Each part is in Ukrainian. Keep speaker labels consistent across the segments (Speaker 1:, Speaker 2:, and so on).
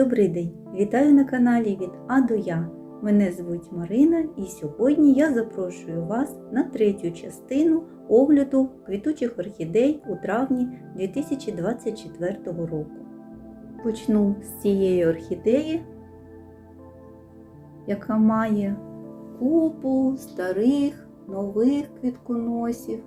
Speaker 1: Добрий день! Вітаю на каналі від А до Я. Мене звуть Марина і сьогодні я запрошую вас на третю частину огляду квітучих орхідей у травні 2024 року. Почну з цієї орхідеї, яка має купу старих нових квітконосів.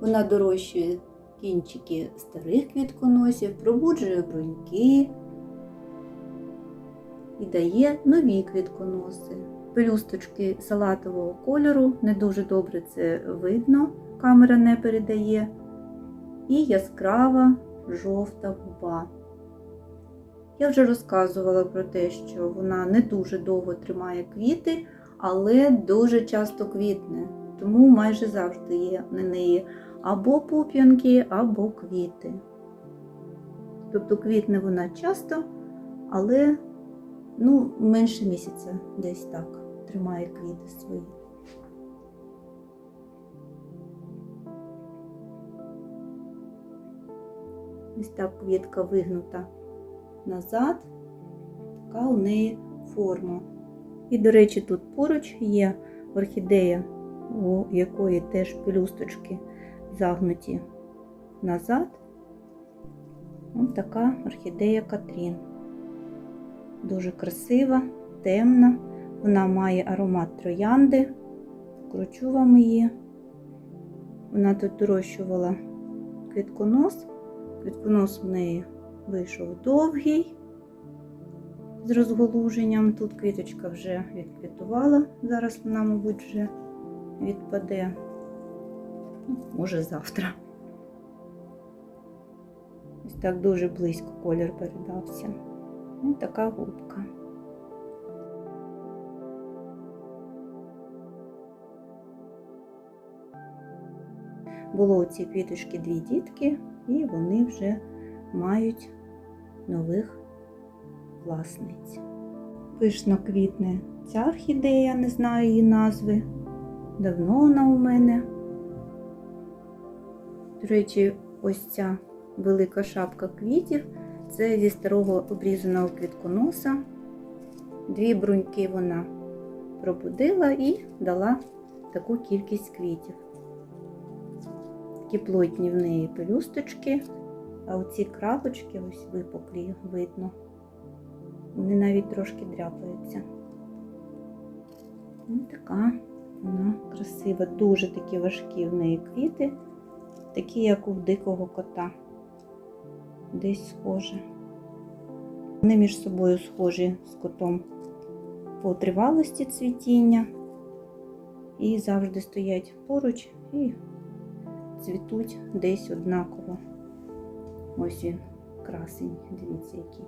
Speaker 1: Вона дорощує кінчики старих квітконосів, пробуджує бруньки і дає нові квітконоси. Пелюсточки салатового кольору, не дуже добре це видно, камера не передає. І яскрава жовта губа. Я вже розказувала про те, що вона не дуже довго тримає квіти, але дуже часто квітне, тому майже завжди є на неї або пуп'янки, або квіти. Тобто квітне вона часто, але ну, менше місяця десь так тримає квіти свої. Ось так квітка вигнута назад, така у неї форма. І, до речі, тут поруч є орхідея, у якої теж пелюсточки загнуті назад. Ось така орхідея Катрін. Дуже красива, темна. Вона має аромат троянди. Кручу вам її. Вона тут дорощувала квітконос. Квітконос в неї вийшов довгий з розголуженням. Тут квіточка вже відквітувала. Зараз вона, мабуть, вже відпаде. Може завтра. Ось так дуже близько колір передався. Ось така губка. Було у цій квіточки дві дітки, і вони вже мають нових власниць. Пишно квітне ця орхідея, не знаю її назви. Давно вона у мене. До речі, ось ця велика шапка квітів це зі старого обрізаного квітконоса. Дві бруньки вона пробудила і дала таку кількість квітів. Такі плотні в неї пелюсточки, а оці крапочки ось випуклі видно. Вони навіть трошки дряпаються. Ось така вона красива, дуже такі важкі в неї квіти такі, як у дикого кота. Десь схоже. Вони між собою схожі з котом по тривалості цвітіння. І завжди стоять поруч і цвітуть десь однаково. Ось він, красень, дивіться, який.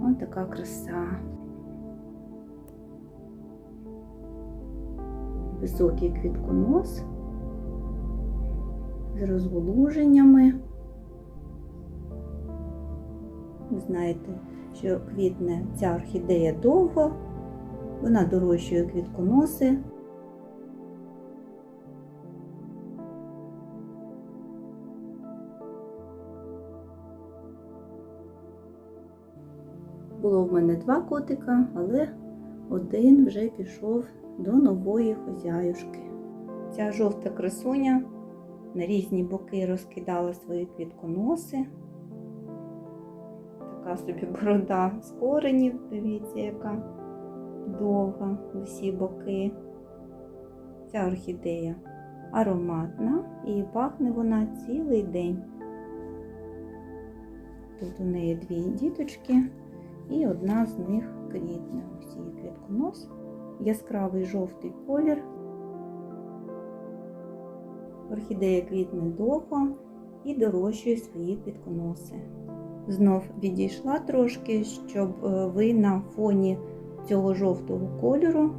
Speaker 1: Ось така краса. Високий квітконос з розголуженнями. Ви знаєте, що квітне ця орхідея довго, вона дорощує квітконоси. Було в мене два котика, але один вже пішов до нової хозяюшки. Ця жовта красуня на різні боки розкидала свої квітконоси. Така собі борода з коренів, дивіться, яка довга в усі боки. Ця орхідея ароматна і пахне вона цілий день. Тут у неї дві діточки, і одна з них квітне. Ось її квітконос, яскравий жовтий колір. Орхідея квітне довго і дорощує свої квітконоси. Знов відійшла трошки, щоб ви на фоні цього жовтого кольору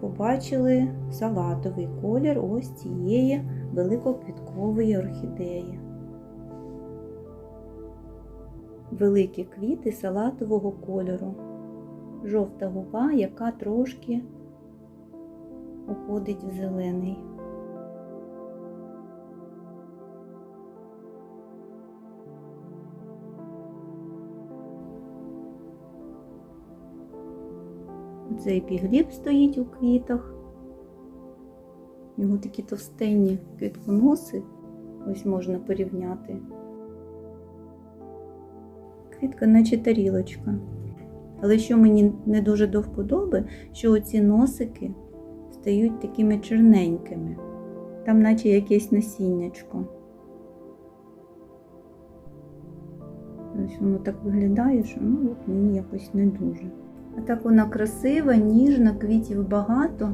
Speaker 1: побачили салатовий колір ось цієї великоквіткової орхідеї. Великі квіти салатового кольору. Жовта губа, яка трошки уходить в зелений. Цей пігліп стоїть у квітах. Його такі товстенні квітконоси. Ось можна порівняти. Квітка наче тарілочка. Але що мені не дуже до вподоби, що оці носики стають такими чорненькими. Там наче якесь насіннячко. Ось воно так виглядає, що ну, от мені якось не дуже. А так вона красива, ніжна, квітів багато.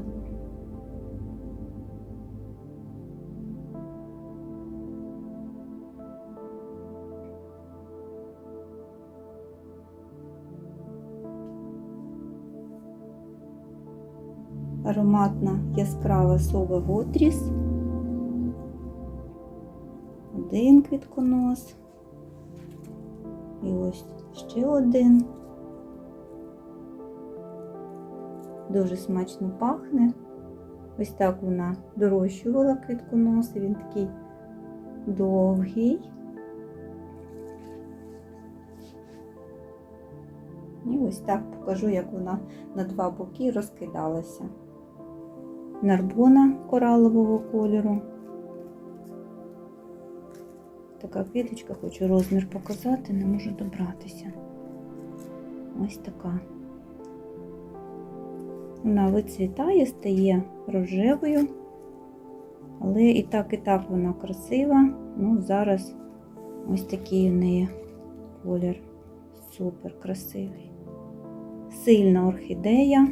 Speaker 1: Ароматна яскрава сова вотріс. Один квітконос. І ось ще один. Дуже смачно пахне. Ось так вона дорощувала квітконоси, він такий довгий. І ось так покажу, як вона на два боки розкидалася. Нарбона коралового кольору. Така квіточка, хочу розмір показати, не можу добратися. Ось така. Вона вицвітає, стає рожевою, але і так, і так вона красива. Ну, зараз ось такий у неї колір. Супер красивий. Сильна орхідея.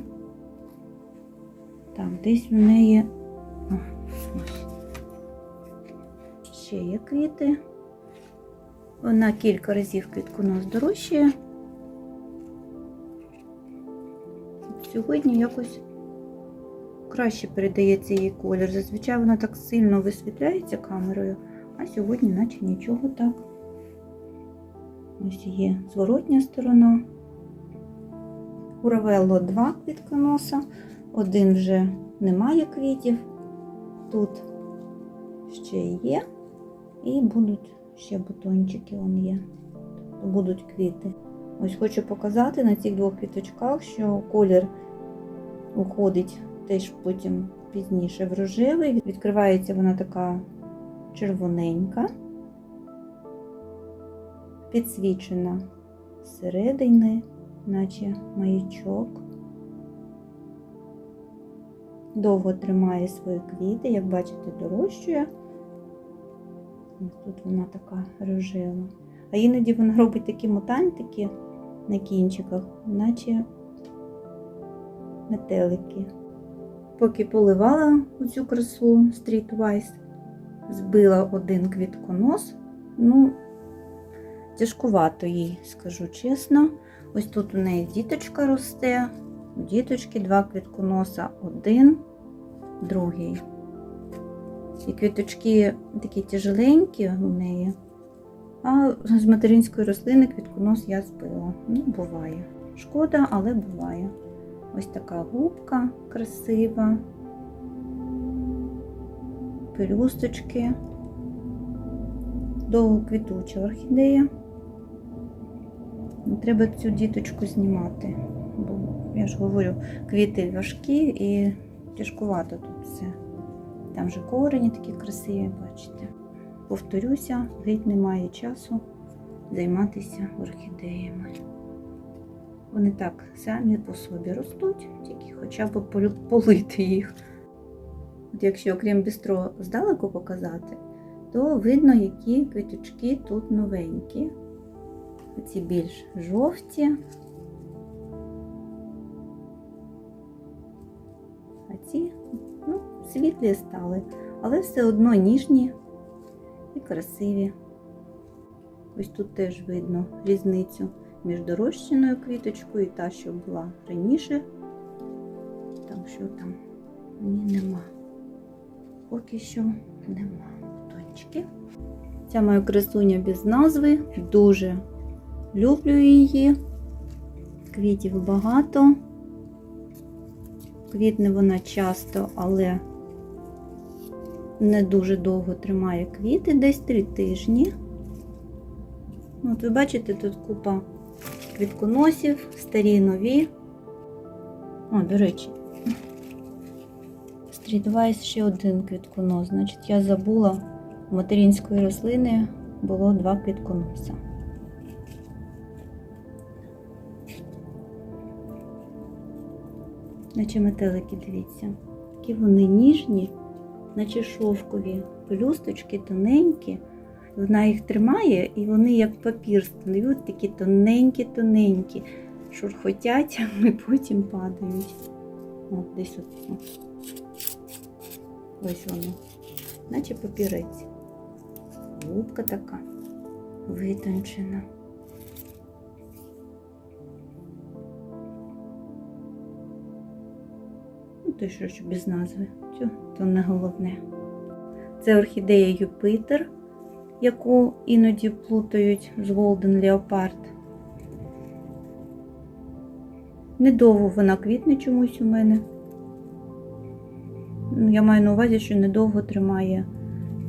Speaker 1: Так, десь в неї. Ще є квіти. Вона кілька разів квітконос дорожчає. Сьогодні якось краще передається її колір. Зазвичай вона так сильно висвітляється камерою, а сьогодні наче нічого так. Ось є зворотня сторона. У Равелло два квітконоса, один вже немає квітів, тут ще є, і будуть ще бутончики вон є, будуть квіти. Ось хочу показати на цих двох квіточках, що колір уходить теж потім пізніше в рожевий. Відкривається вона така червоненька, підсвічена зсередини, наче маячок. Довго тримає свої квіти, як бачите, дорощує. Ось Тут вона така рожева. А іноді вона робить такі мутантики на кінчиках, наче метелики. Поки поливала цю красу Street збила один квітконос. Ну, тяжкувато їй, скажу чесно. Ось тут у неї діточка росте. У діточки два квітконоса, один, другий. І квіточки такі тяжеленькі у неї. А з материнської рослини квітконос я збила. Ну, буває. Шкода, але буває. Ось така губка красива, пелюсточки, довгоквітуча орхідея. Треба цю діточку знімати, бо я ж говорю, квіти важкі і тяжкувато тут все. Там же корені такі красиві, бачите. Повторюся, геть немає часу займатися орхідеями. Вони так самі по собі ростуть, тільки хоча б полити їх. От якщо крем бістро здалеку показати, то видно, які квіточки тут новенькі. Оці більш жовті. А ці ну, світлі стали, але все одно ніжні і красиві. Ось тут теж видно різницю між дорощеною квіточкою і та, що була раніше. Там що там ні, нема. Поки що нема бутончики. Ця моя красуня без назви. Дуже люблю її. Квітів багато. Квітне вона часто, але не дуже довго тримає квіти, десь три тижні. Ну, От ви бачите, тут купа квітконосів, старі нові. О, до речі. Стрітвайс ще один квітконос. Значить, я забула, у материнської рослини було два квітконоса. Наче метелики, дивіться. Які вони ніжні, наче шовкові пелюсточки тоненькі. Вона їх тримає, і вони як папір стають, такі тоненькі-тоненькі, шурхотять, і потім падають. О, десь от. о. Ось воно. Наче папірець. Губка така витончена. Ну, то що без назви. Цю, то не головне. Це орхідея Юпитер, яку іноді плутають з Golden Leopard. Недовго вона квітне чомусь у мене. Ну, Я маю на увазі, що недовго тримає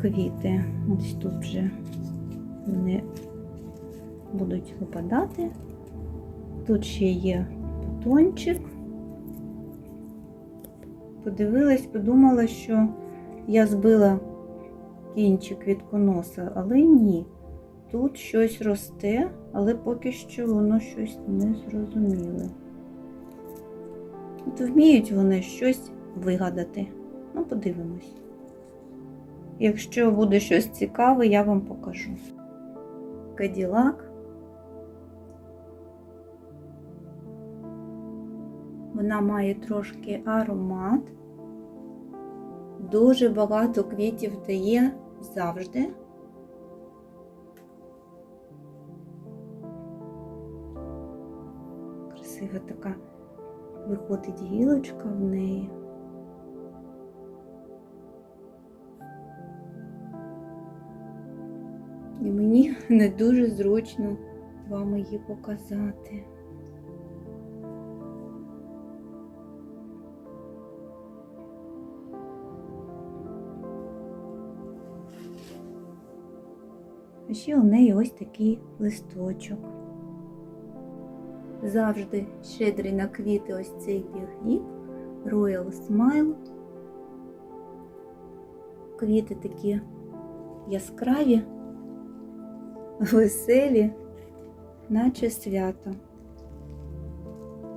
Speaker 1: квіти. Ось тут вже вони будуть випадати. Тут ще є бутончик. Подивилась, подумала, що я збила кінчик квітконоса, але ні. Тут щось росте, але поки що воно щось не зрозуміле. От вміють вони щось вигадати. Ну, подивимось. Якщо буде щось цікаве, я вам покажу. Каділак. Вона має трошки аромат. Дуже багато квітів дає завжди. Красива така виходить гілочка в неї. І мені не дуже зручно вам її показати. А ще у неї ось такий листочок. Завжди щедрий на квіти ось цей бігнік Royal Smile. Квіти такі яскраві, веселі, наче свято.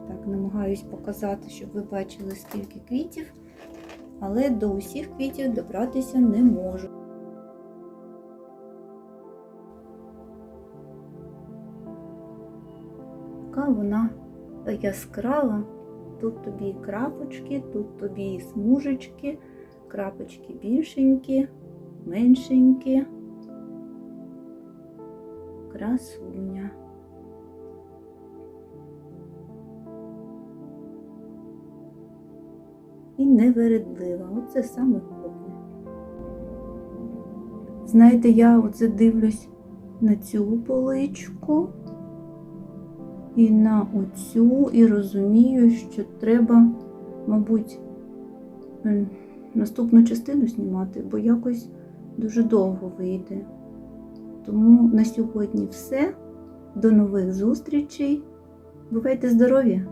Speaker 1: Так, намагаюсь показати, щоб ви бачили, скільки квітів, але до усіх квітів добратися не можу. Вона яскрава. Тут тобі і крапочки, тут тобі і смужечки, крапочки більшенькі, меншенькі. Красуня. І невередлива. Оце саме головне. Знаєте, я оце дивлюсь на цю поличку і на оцю, і розумію, що треба, мабуть, наступну частину знімати, бо якось дуже довго вийде. Тому на сьогодні все. До нових зустрічей. Бувайте здорові!